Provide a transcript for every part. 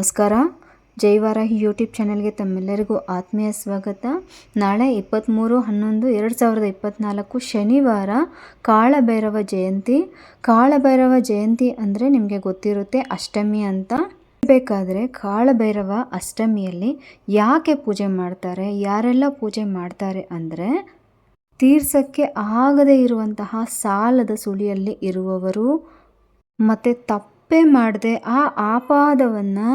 ನಮಸ್ಕಾರ. ಜೈವಾರಾಹಿ ಯೂಟ್ಯೂಬ್ ಚಾನೆಲ್ಗೆ ತಮ್ಮೆಲ್ಲರಿಗೂ ಆತ್ಮೀಯ ಸ್ವಾಗತ. ನಾಳೆ ಇಪ್ಪತ್ತ್ಮೂರು ಹನ್ನೊಂದು, ಎರಡು ಸಾವಿರದ ಇಪ್ಪತ್ತ್ನಾಲ್ಕು ಶನಿವಾರ ಕಾಳಭೈರವ ಜಯಂತಿ. ಕಾಳಭೈರವ ಜಯಂತಿ ಅಂದರೆ ನಿಮಗೆ ಗೊತ್ತಿರುತ್ತೆ ಅಷ್ಟಮಿ ಅಂತ. ಬೇಕಾದರೆ ಕಾಳಭೈರವ ಅಷ್ಟಮಿಯಲ್ಲಿ ಯಾಕೆ ಪೂಜೆ ಮಾಡ್ತಾರೆ, ಯಾರೆಲ್ಲ ಪೂಜೆ ಮಾಡ್ತಾರೆ ಅಂದರೆ ತೀರ್ಸಕ್ಕೆ ಆಗದೇ ಇರುವಂತಹ ಸಾಲದ ಸುಳಿಯಲ್ಲಿ ಇರುವವರು, ಮತ್ತು ತಪ್ಪೇ ಮಾಡದೆ ಆ ಆಪಾದವನ್ನು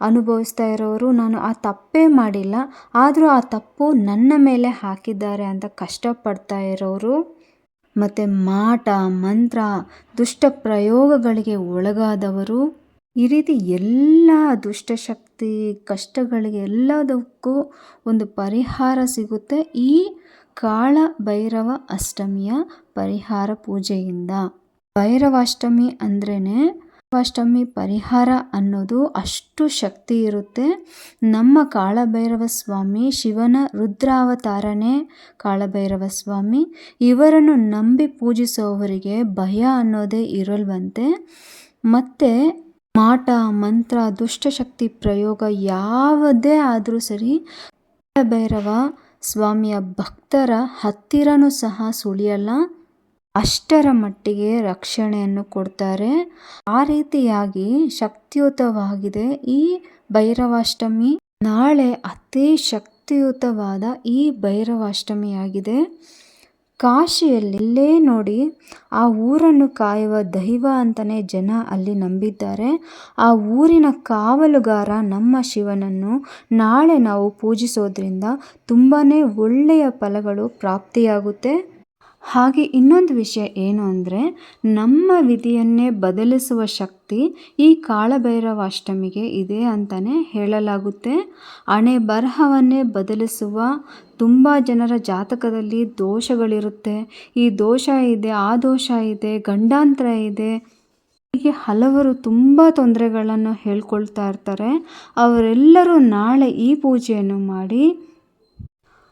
ಅನುಭವಿಸ್ತಾ ಇರೋರು ನಾನು ಆ ತಪ್ಪೇ ಮಾಡಿಲ್ಲ, ಆದರೂ ಆ ತಪ್ಪು ನನ್ನ ಮೇಲೆ ಹಾಕಿದ್ದಾರೆ ಅಂತ ಕಷ್ಟಪಡ್ತಾ ಇರೋರು. ಮತ್ತು ಮಾಟ, ಮಂತ್ರ, ದುಷ್ಟ ಪ್ರಯೋಗಗಳಿಗೆ ಒಳಗಾದವರು. ಈ ರೀತಿ ಎಲ್ಲ ದುಷ್ಟಶಕ್ತಿ ಕಷ್ಟಗಳಿಗೆ ಎಲ್ಲದಕ್ಕೂ ಒಂದು ಪರಿಹಾರ ಸಿಗುತ್ತೆ ಈ ಕಾಳ ಭೈರವ ಅಷ್ಟಮಿಯ ಪರಿಹಾರ ಪೂಜೆಯಿಂದ. ಭೈರವಾಷ್ಟಮಿ ಅಂದ್ರೇ ಅಷ್ಟಮಿ ಪರಿಹಾರ ಅನ್ನೋದು ಅಷ್ಟು ಶಕ್ತಿ ಇರುತ್ತೆ. ನಮ್ಮ ಕಾಳಭೈರವ ಸ್ವಾಮಿ ಶಿವನ ರುದ್ರಾವತಾರನೇ ಕಾಳಭೈರವ ಸ್ವಾಮಿ. ಇವರನ್ನು ನಂಬಿ ಪೂಜಿಸುವವರಿಗೆ ಭಯ ಅನ್ನೋದೇ ಇರಲ್ವಂತೆ. ಮತ್ತು ಮಾಟ, ಮಂತ್ರ, ದುಷ್ಟಶಕ್ತಿ ಪ್ರಯೋಗ ಯಾವುದೇ ಆದರೂ ಸರಿ ಕಾಳಭೈರವ ಸ್ವಾಮಿಯ ಭಕ್ತರ ಹತ್ತಿರನೂ ಸಹ ಸುಳಿಯಲ್ಲ. ಅಷ್ಟರ ಮಟ್ಟಿಗೆ ರಕ್ಷಣೆಯನ್ನು ಕೊಡ್ತಾರೆ. ಆ ರೀತಿಯಾಗಿ ಶಕ್ತಿಯುತವಾಗಿದೆ ಈ ಭೈರವಾಷ್ಟಮಿ. ನಾಳೆ ಅತಿ ಶಕ್ತಿಯುತವಾದ ಈ ಭೈರವಾಷ್ಟಮಿಯಾಗಿದೆ. ಕಾಶಿಯಲ್ಲೆಲ್ಲೇ ನೋಡಿ ಆ ಊರನ್ನು ಕಾಯುವ ದೈವ ಅಂತಲೇ ಜನ ಅಲ್ಲಿ ನಂಬಿದ್ದಾರೆ. ಆ ಊರಿನ ಕಾವಲುಗಾರ ನಮ್ಮ ಶಿವನನ್ನು ನಾಳೆ ನಾವು ಪೂಜಿಸೋದ್ರಿಂದ ತುಂಬಾ ಒಳ್ಳೆಯ ಫಲಗಳು ಪ್ರಾಪ್ತಿಯಾಗುತ್ತೆ. ಹಾಗೆ ಇನ್ನೊಂದು ವಿಷಯ ಏನು ಅಂದರೆ, ನಮ್ಮ ವಿಧಿಯನ್ನೇ ಬದಲಿಸುವ ಶಕ್ತಿ ಈ ಕಾಳಭೈರವಾಷ್ಟಮಿಗೆ ಇದೆ ಅಂತಲೇ ಹೇಳಲಾಗುತ್ತೆ. ಹಣೆ ಬರಹವನ್ನೇ ಬದಲಿಸುವ ತುಂಬ ಜನರ ಜಾತಕದಲ್ಲಿ ದೋಷಗಳಿರುತ್ತೆ. ಈ ದೋಷ ಇದೆ, ಆ ದೋಷ ಇದೆ, ಗಂಡಾಂತರ ಇದೆ. ಹೀಗೆ ಹಲವರು ತುಂಬ ತೊಂದರೆಗಳನ್ನು ಹೇಳ್ಕೊಳ್ತಾ ಇರ್ತಾರೆ. ಅವರೆಲ್ಲರೂ ನಾಳೆ ಈ ಪೂಜೆಯನ್ನು ಮಾಡಿ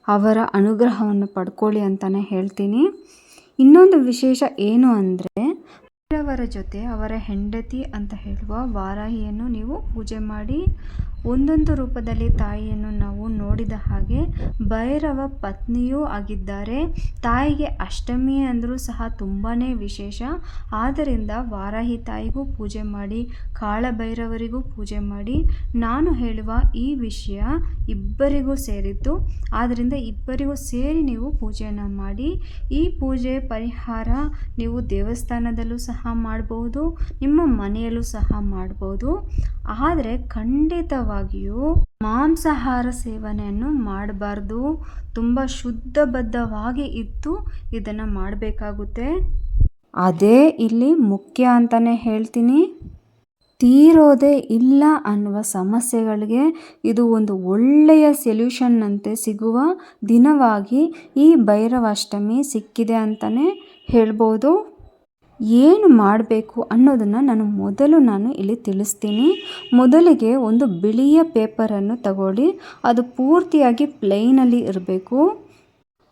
ಅವರ ಅನುಗ್ರಹವನ್ನು ಪಡ್ಕೊಳ್ಳಿ ಅಂತಲೇ ಹೇಳ್ತೀನಿ. ಇನ್ನೊಂದು ವಿಶೇಷ ಏನು ಅಂದರೆ, ಅವರ ಜೊತೆ ಅವರ ಹೆಂಡತಿ ಅಂತ ಹೇಳುವ ವಾರಾಹಿಯನ್ನು ನೀವು ಪೂಜೆ ಮಾಡಿ ಒಂದೊಂದು ರೂಪದಲ್ಲಿ ತಾಯಿಯನ್ನು ನಾವು ನೋಡಿದ ಹಾಗೆ ಭೈರವ ಪತ್ನಿಯೂ ಆಗಿದ್ದಾರೆ. ತಾಯಿಗೆ ಅಷ್ಟಮಿ ಅಂದರೂ ಸಹ ತುಂಬಾ ವಿಶೇಷ. ಆದ್ದರಿಂದ ವಾರಾಹಿ ತಾಯಿಗೂ ಪೂಜೆ ಮಾಡಿ, ಕಾಳಭೈರವರಿಗೂ ಪೂಜೆ ಮಾಡಿ ನಾನು ಹೇಳುವ ಈ ವಿಷಯ ಇಬ್ಬರಿಗೂ ಸೇರಿದ್ದು ಆದ್ದರಿಂದ ಇಬ್ಬರಿಗೂ ಸೇರಿ ನೀವು ಪೂಜೆಯನ್ನು ಮಾಡಿ, ಈ ಪೂಜೆ ಪರಿಹಾರ ನೀವು ದೇವಸ್ಥಾನದಲ್ಲೂ ಸಹ ಮಾಡಬಹುದು ನಿಮ್ಮ ಮನೆಯಲ್ಲೂ ಸಹ ಮಾಡ್ಬೋದು. ಆದರೆ ಖಂಡಿತವಾಗಿಯೂ ಮಾಂಸಾಹಾರ ಸೇವನೆಯನ್ನು ಮಾಡಬಾರ್ದು. ತುಂಬ ಶುದ್ಧಬದ್ಧವಾಗಿ ಇದ್ದು ಇದನ್ನು ಮಾಡಬೇಕಾಗುತ್ತೆ. ಅದೇ ಇಲ್ಲಿ ಮುಖ್ಯ ಅಂತಲೇ ಹೇಳ್ತೀನಿ. ತೀರೋದೇ ಇಲ್ಲ ಅನ್ನುವ ಸಮಸ್ಯೆಗಳಿಗೆ ಇದು ಒಂದು ಒಳ್ಳೆಯ ಸೊಲ್ಯೂಷನ್ನಂತೆ ಸಿಗುವ ದಿನವಾಗಿ ಈ ಭೈರವಾಷ್ಟಮಿ ಸಿಕ್ಕಿದೆ ಅಂತಲೇ ಹೇಳ್ಬೋದು. ಏನು ಮಾಡಬೇಕು ಅನ್ನೋದನ್ನು ನಾನು ಮೊದಲು ನಾನು ಇಲ್ಲಿ ತಿಳಿಸ್ತೀನಿ. ಮೊದಲಿಗೆ ಒಂದು ಬಿಳಿಯ ಪೇಪರನ್ನು ತಗೊಳ್ಳಿ. ಅದು ಪೂರ್ತಿಯಾಗಿ ಪ್ಲೈನಲ್ಲಿ ಇರಬೇಕು.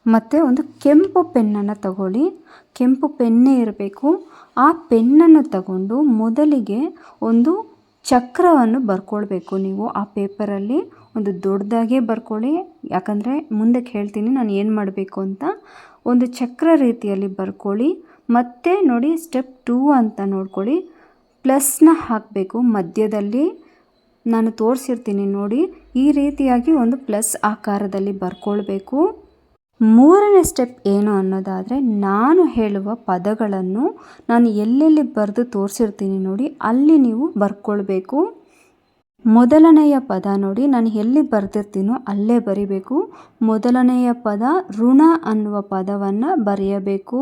ಮತ್ತು ಒಂದು ಕೆಂಪು ಪೆನ್ನನ್ನು ತಗೊಳ್ಳಿ. ಕೆಂಪು ಪೆನ್ನೇ ಇರಬೇಕು. ಆ ಪೆನ್ನನ್ನು ತಗೊಂಡು ಮೊದಲಿಗೆ ಒಂದು ಚಕ್ರವನ್ನು ಬರ್ಕೊಳ್ಬೇಕು ನೀವು ಆ ಪೇಪರಲ್ಲಿ ಒಂದು ದೊಡ್ಡದಾಗೇ ಬರ್ಕೊಳ್ಳಿ ಯಾಕಂದರೆ ಮುಂದಕ್ಕೆ ಹೇಳ್ತೀನಿ ನಾನು ಏನು ಮಾಡಬೇಕು ಅಂತ. ಒಂದು ಚಕ್ರ ರೀತಿಯಲ್ಲಿ ಬರ್ಕೊಳ್ಳಿ ಮತ್ತು ನೋಡಿ ಸ್ಟೆಪ್ ಟೂ ಅಂತ ನೋಡ್ಕೊಳ್ಳಿ. ಪ್ಲಸ್ನ ಹಾಕಬೇಕು ಮಧ್ಯದಲ್ಲಿ. ನಾನು ತೋರಿಸಿರ್ತೀನಿ ನೋಡಿ, ಈ ರೀತಿಯಾಗಿ ಒಂದು ಪ್ಲಸ್ ಆಕಾರದಲ್ಲಿ ಬರ್ಕೊಳ್ಬೇಕು. ಮೂರನೇ ಸ್ಟೆಪ್ ಏನು ಅನ್ನೋದಾದರೆ, ನಾನು ಹೇಳುವ ಪದಗಳನ್ನು ನಾನು ಎಲ್ಲೆಲ್ಲಿ ಬರೆದು ತೋರಿಸಿರ್ತೀನಿ ನೋಡಿ, ಅಲ್ಲಿ ನೀವು ಬರ್ಕೊಳ್ಬೇಕು. ಮೊದಲನೆಯ ಪದ ನೋಡಿ, ನಾನು ಎಲ್ಲಿ ಬರೆದಿರ್ತೀನೋ ಅಲ್ಲೇ ಬರಿಬೇಕು. ಮೊದಲನೆಯ ಪದ ಋಣ ಅನ್ನುವ ಪದವನ್ನು ಬರೆಯಬೇಕು.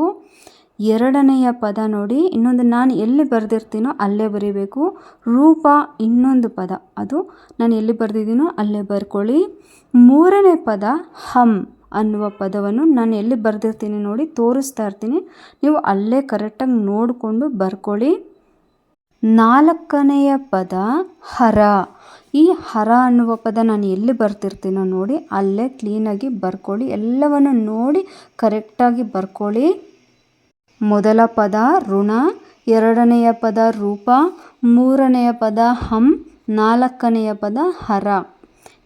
ಎರಡನೆಯ ಪದ ನೋಡಿ, ಇನ್ನೊಂದು ನಾನು ಎಲ್ಲಿ ಬರೆದಿರ್ತೀನೋ ಅಲ್ಲೇ ಬರೀಬೇಕು. ರೂಪ ಇನ್ನೊಂದು ಪದ, ಅದು ನಾನು ಎಲ್ಲಿ ಬರೆದಿದ್ದೀನೋ ಅಲ್ಲೇ ಬರ್ಕೊಳ್ಳಿ. ಮೂರನೇ ಪದ ಹಮ್ ಅನ್ನುವ ಪದವನ್ನು ನಾನು ಎಲ್ಲಿ ಬರೆದಿರ್ತೀನಿ ನೋಡಿ ತೋರಿಸ್ತಾ ಇರ್ತೀನಿ. ನೀವು ಅಲ್ಲೇ ಕರೆಕ್ಟಾಗಿ ನೋಡಿಕೊಂಡು ಬರ್ಕೊಳ್ಳಿ. ನಾಲ್ಕನೆಯ ಪದ, ಹರ. ಈ ಹರ ಅನ್ನುವ ಪದ ನಾನು ಎಲ್ಲಿ ಬರ್ತಿರ್ತೀನೋ ನೋಡಿ ಅಲ್ಲೇ ಕ್ಲೀನಾಗಿ ಬರ್ಕೊಳ್ಳಿ. ಎಲ್ಲವನ್ನು ನೋಡಿ ಕರೆಕ್ಟಾಗಿ ಬರ್ಕೊಳ್ಳಿ. ಮೊದಲ ಪದ ಋಣ, ಎರಡನೆಯ ಪದ ರೂಪ, ಮೂರನೆಯ ಪದ ಹಂ, ನಾಲ್ಕನೆಯ ಪದ ಹರ.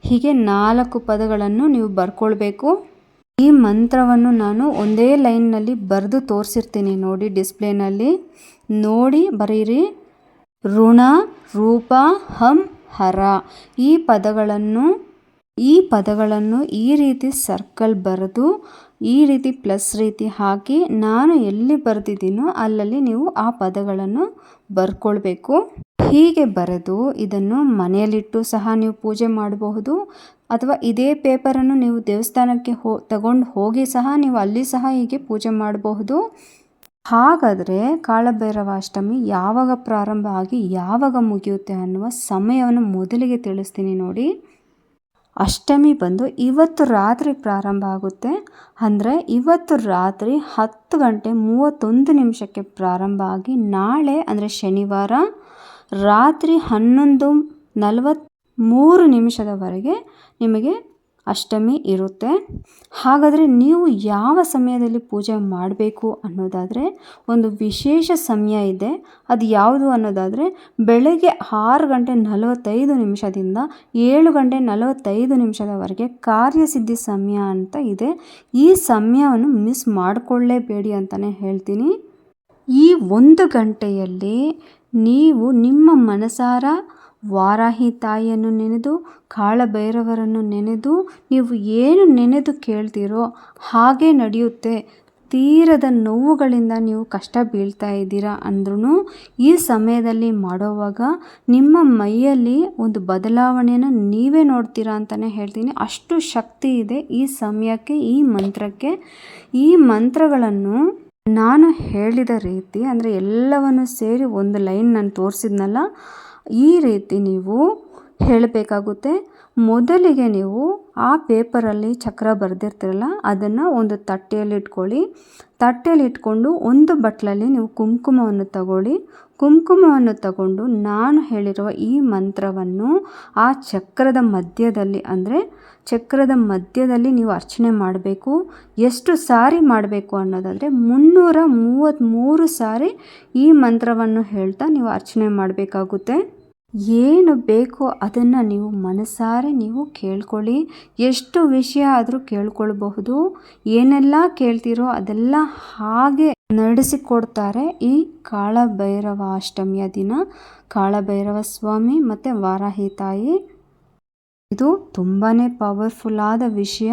ಹೀಗೆ ನಾಲ್ಕು ಪದಗಳನ್ನು ನೀವು ಬರ್ಕೊಳ್ಬೇಕು. ಈ ಮಂತ್ರವನ್ನು ನಾನು ಒಂದೇ ಲೈನ್ನಲ್ಲಿ ಬರೆದು ತೋರಿಸಿರ್ತೀನಿ ನೋಡಿ ಡಿಸ್ಪ್ಲೇನಲ್ಲಿ. ನೋಡಿ, ಬರೀರಿ. ಋಣ, ರೂಪ, ಹಂ, ಹರ. ಈ ಪದಗಳನ್ನು ಈ ಪದಗಳನ್ನು ಈ ರೀತಿ ಸರ್ಕಲ್ ಬರೆದು, ಈ ರೀತಿ ಪ್ಲಸ್ ರೀತಿ ಹಾಕಿ ನಾನು ಎಲ್ಲಿ ಬರೆದಿದ್ದೀನೋ ಅಲ್ಲಲ್ಲಿ ನೀವು ಆ ಪದಗಳನ್ನು ಬರ್ಕೊಳ್ಬೇಕು. ಹೀಗೆ ಬರೆದು ಇದನ್ನು ಮನೆಯಲ್ಲಿಟ್ಟು ಸಹ ನೀವು ಪೂಜೆ ಮಾಡಬಹುದು ಅಥವಾ ಇದೇ ಪೇಪರನ್ನು ನೀವು ದೇವಸ್ಥಾನಕ್ಕೆ ಹೋ, ತಗೊಂಡು ಹೋಗಿ ಸಹ ನೀವು ಅಲ್ಲಿ ಸಹ ಹೀಗೆ ಪೂಜೆ ಮಾಡಬಹುದು. ಹಾಗಾದರೆ ಕಾಳಭೈರವಾಷ್ಟಮಿ ಯಾವಾಗ ಪ್ರಾರಂಭ ಆಗಿ ಯಾವಾಗ ಮುಗಿಯುತ್ತೆ ಅನ್ನುವ ಸಮಯವನ್ನು ಮೊದಲಿಗೆ ತಿಳಿಸ್ತೀನಿ ನೋಡಿ. ಅಷ್ಟಮಿ ಬಂದು ಇವತ್ತು ರಾತ್ರಿ ಪ್ರಾರಂಭ ಆಗುತ್ತೆ. ಅಂದರೆ ಇವತ್ತು ರಾತ್ರಿ ಹತ್ತು ಗಂಟೆ ಮೂವತ್ತೊಂದು ನಿಮಿಷಕ್ಕೆ ಪ್ರಾರಂಭ ಆಗಿ ನಾಳೆ, ಅಂದರೆ ಶನಿವಾರ ರಾತ್ರಿ ಹನ್ನೊಂದು ನಲವತ್ತ್ಮೂರು ನಿಮಿಷದವರೆಗೆ ನಿಮಗೆ ಅಷ್ಟಮಿ ಇರುತ್ತೆ. ಹಾಗಾದರೆ ನೀವು ಯಾವ ಸಮಯದಲ್ಲಿ ಪೂಜೆ ಮಾಡಬೇಕು ಅನ್ನೋದಾದರೆ ಒಂದು ವಿಶೇಷ ಸಮಯ ಇದೆ. ಅದು ಯಾವುದು ಅನ್ನೋದಾದರೆ ಬೆಳಗ್ಗೆ ಆರು ಗಂಟೆ ನಲವತ್ತೈದು ನಿಮಿಷದಿಂದ ಏಳು ಗಂಟೆ ನಲವತ್ತೈದು ನಿಮಿಷದವರೆಗೆ ಕಾರ್ಯಸಿದ್ಧಿ ಸಮಯ ಅಂತ ಇದೆ. ಈ ಸಮಯವನ್ನು ಮಿಸ್ ಮಾಡಿಕೊಳ್ಳೇಬೇಡಿ ಅಂತಲೇ ಹೇಳ್ತೀನಿ. ಈ ಒಂದು ಗಂಟೆಯಲ್ಲಿ ನೀವು ನಿಮ್ಮ ಮನಸಾರ ವಾರಾಹಿ ತಾಯಿಯನ್ನು ನೆನೆದು, ಕಾಳಭೈರವರನ್ನು ನೆನೆದು, ನೀವು ಏನು ನೆನೆದು ಕೇಳ್ತೀರೋ ಹಾಗೆ ನಡೆಯುತ್ತೆ. ತೀರದ ನೋವುಗಳಿಂದ ನೀವು ಕಷ್ಟ ಬೀಳ್ತಾ ಇದ್ದೀರಾ ಅಂದ್ರೂ ಈ ಸಮಯದಲ್ಲಿ ಮಾಡೋವಾಗ ನಿಮ್ಮ ಮೈಯಲ್ಲಿ ಒಂದು ಬದಲಾವಣೆಯನ್ನು ನೀವೇ ನೋಡ್ತೀರಾ ಅಂತಲೇ ಹೇಳ್ತೀನಿ. ಅಷ್ಟು ಶಕ್ತಿ ಇದೆ ಈ ಸಮಯಕ್ಕೆ, ಈ ಮಂತ್ರಕ್ಕೆ. ಈ ಮಂತ್ರಗಳನ್ನು ನಾನು ಹೇಳಿದ ರೀತಿ, ಅಂದರೆ ಎಲ್ಲವನ್ನು ಸೇರಿ ಒಂದು ಲೈನ್ ನಾನು ತೋರಿಸಿದ್ನಲ್ಲ ಈ ರೀತಿ ನೀವು ಹೇಳಬೇಕಾಗುತ್ತೆ. ಮೊದಲಿಗೆ ನೀವು ಆ ಪೇಪರಲ್ಲಿ ಚಕ್ರ ಬರೆದಿರ್ತೀರಲ್ಲ, ಅದನ್ನು ಒಂದು ತಟ್ಟೆಯಲ್ಲಿ ಇಟ್ಕೊಳ್ಳಿ. ತಟ್ಟೆಯಲ್ಲಿ ಇಟ್ಕೊಂಡು ಒಂದು ಬಟ್ಲಲ್ಲಿ ನೀವು ಕುಂಕುಮವನ್ನು ತಗೊಳ್ಳಿ. ಕುಂಕುಮವನ್ನು ತಗೊಂಡು ನಾನು ಹೇಳಿರುವ ಈ ಮಂತ್ರವನ್ನು ಆ ಚಕ್ರದ ಮಧ್ಯದಲ್ಲಿ, ಅಂದರೆ ಚಕ್ರದ ಮಧ್ಯದಲ್ಲಿ ನೀವು ಅರ್ಚನೆ ಮಾಡಬೇಕು. ಎಷ್ಟು ಸಾರಿ ಮಾಡಬೇಕು ಅನ್ನೋದಾದರೆ ಮುನ್ನೂರ ಮೂವತ್ತ್ಮೂರು ಸಾರಿ ಈ ಮಂತ್ರವನ್ನು ಹೇಳ್ತಾ ನೀವು ಅರ್ಚನೆ ಮಾಡಬೇಕಾಗುತ್ತೆ. ಏನು ಬೇಕೋ ಅದನ್ನು ನೀವು ಮನಸಾರೆ ನೀವು ಕೇಳ್ಕೊಳ್ಳಿ. ಎಷ್ಟು ವಿಷಯ ಆದರೂ ಕೇಳ್ಕೊಳ್ಬಹುದು. ಏನೆಲ್ಲ ಕೇಳ್ತೀರೋ ಅದೆಲ್ಲ ಹಾಗೆ ನಡೆಸಿಕೊಡ್ತಾರೆ ಈ ಕಾಳಭೈರವ ಅಷ್ಟಮಿಯ ದಿನ. ಕಾಳಭೈರವ ಸ್ವಾಮಿ ಮತ್ತು ವಾರಾಹಿ ತಾಯಿ ಇದು ತುಂಬಾ ಪವರ್ಫುಲ್ಲಾದ ವಿಷಯ.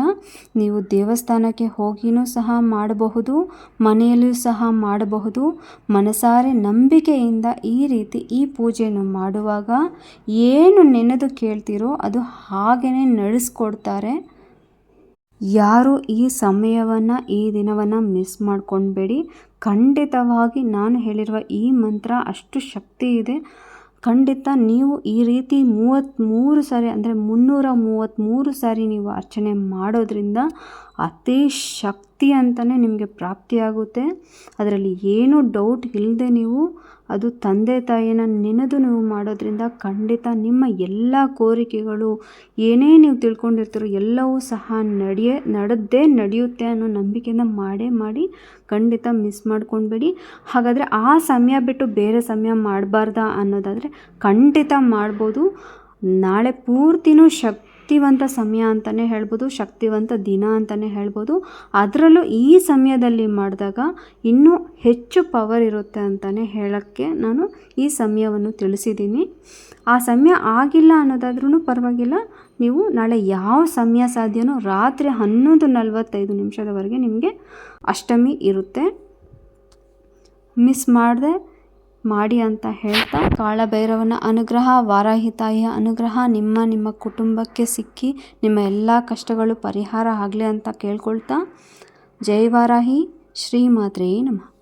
ನೀವು ದೇವಸ್ಥಾನಕ್ಕೆ ಹೋಗಿನೂ ಸಹ ಮಾಡಬಹುದು ಮನೆಯಲ್ಲಿಯೂ ಸಹ ಮಾಡಬಹುದು. ಮನಸಾರೆ ನಂಬಿಕೆಯಿಂದ ಈ ರೀತಿ ಈ ಪೂಜೆಯನ್ನು ಮಾಡುವಾಗ ಏನು ನೆನೆದು ಕೇಳ್ತೀರೋ ಅದು ಹಾಗೆಯೇ ನಡೆಸ್ಕೊಡ್ತಾರೆ. ಯಾರು ಈ ಸಮಯವನ್ನು, ಈ ದಿನವನ್ನು ಮಿಸ್ ಮಾಡ್ಕೊಳ್ಬೇಡಿ ಖಂಡಿತವಾಗಿ ನಾನು ಹೇಳಿರುವ ಈ ಮಂತ್ರ ಅಷ್ಟು ಶಕ್ತಿ ಇದೆ. ಖಂಡಿತ ನೀವು ಈ ರೀತಿ ಮೂವತ್ತ್ಮೂರು ಸಾರಿ, ಅಂದರೆ ಮುನ್ನೂರ ಮೂವತ್ತ್ಮೂರು ಸಾರಿ ನೀವು ಅರ್ಚನೆ ಮಾಡೋದ್ರಿಂದ ಅತಿ ಶಕ್ತಿ ಅಂತಲೇ ನಿಮಗೆ ಪ್ರಾಪ್ತಿಯಾಗುತ್ತೆ. ಅದರಲ್ಲಿ ಏನೂ ಡೌಟ್ ಇಲ್ಲದೆ ನೀವು ಅದು ತಂದೆ ತಾಯಿನ ನೆನೆದು ನೀವು ಮಾಡೋದ್ರಿಂದ ಖಂಡಿತ ನಿಮ್ಮ ಎಲ್ಲ ಕೋರಿಕೆಗಳು ಏನೇ ನೀವು ತಿಳ್ಕೊಂಡಿರ್ತೀರೋ ಎಲ್ಲವೂ ಸಹ ನಡೆಯೇ, ನಡೆದೇ ನಡೆಯುತ್ತೆ ಅನ್ನೋ ನಂಬಿಕೆಯಿಂದ ಮಾಡೇ ಮಾಡಿ ಖಂಡಿತ ಮಿಸ್ ಮಾಡ್ಕೊಳ್ಬೇಡಿ ಹಾಗಾದರೆ ಆ ಸಮಯ ಬಿಟ್ಟು ಬೇರೆ ಸಮಯ ಮಾಡಬಾರ್ದಾ ಅನ್ನೋದಾದರೆ ಖಂಡಿತ ಮಾಡ್ಬೋದು. ನಾಳೆ ಪೂರ್ತಿನೂ ಶಕ್ ಶಕ್ತಿವಂತ ಸಮಯ ಅಂತಲೇ ಹೇಳ್ಬೋದು, ಶಕ್ತಿವಂತ ದಿನ ಅಂತಲೇ ಹೇಳ್ಬೋದು. ಅದರಲ್ಲೂ ಈ ಸಮಯದಲ್ಲಿ ಮಾಡಿದಾಗ ಇನ್ನೂ ಹೆಚ್ಚು ಪವರ್ ಇರುತ್ತೆ ಅಂತಲೇ ಹೇಳೋಕ್ಕೆ ನಾನು ಈ ಸಮಯವನ್ನು ತಿಳಿಸಿದ್ದೀನಿ. ಆ ಸಮಯ ಆಗಿಲ್ಲ ಅನ್ನೋದಾದ್ರೂ ಪರವಾಗಿಲ್ಲ. ನೀವು ನಾಳೆ ಯಾವ ಸಮಯ ಸಾಧ್ಯನೋ ರಾತ್ರಿ ಹನ್ನೊಂದು ನಲವತ್ತೈದು ನಿಮಿಷದವರೆಗೆ ನಿಮಗೆ ಅಷ್ಟಮಿ ಇರುತ್ತೆ. ಮಿಸ್ ಮಾಡದೆ ಮಾಡಿ ಅಂತ ಹೇಳ್ತಾ ಕಾಳಭೈರವನ ಅನುಗ್ರಹ ವಾರಾಹಿ ತಾಯಿಯ ಅನುಗ್ರಹ ನಿಮ್ಮ ನಿಮ್ಮ ಕುಟುಂಬಕ್ಕೆ ಸಿಕ್ಕಿ ನಿಮ್ಮ ಎಲ್ಲ ಕಷ್ಟಗಳು ಪರಿಹಾರ ಆಗಲಿ ಅಂತ ಕೇಳ್ಕೊಳ್ತಾ ಜೈ ವಾರಾಹಿ ಶ್ರೀ ಮಾತ್ರೇ ನಮಃ.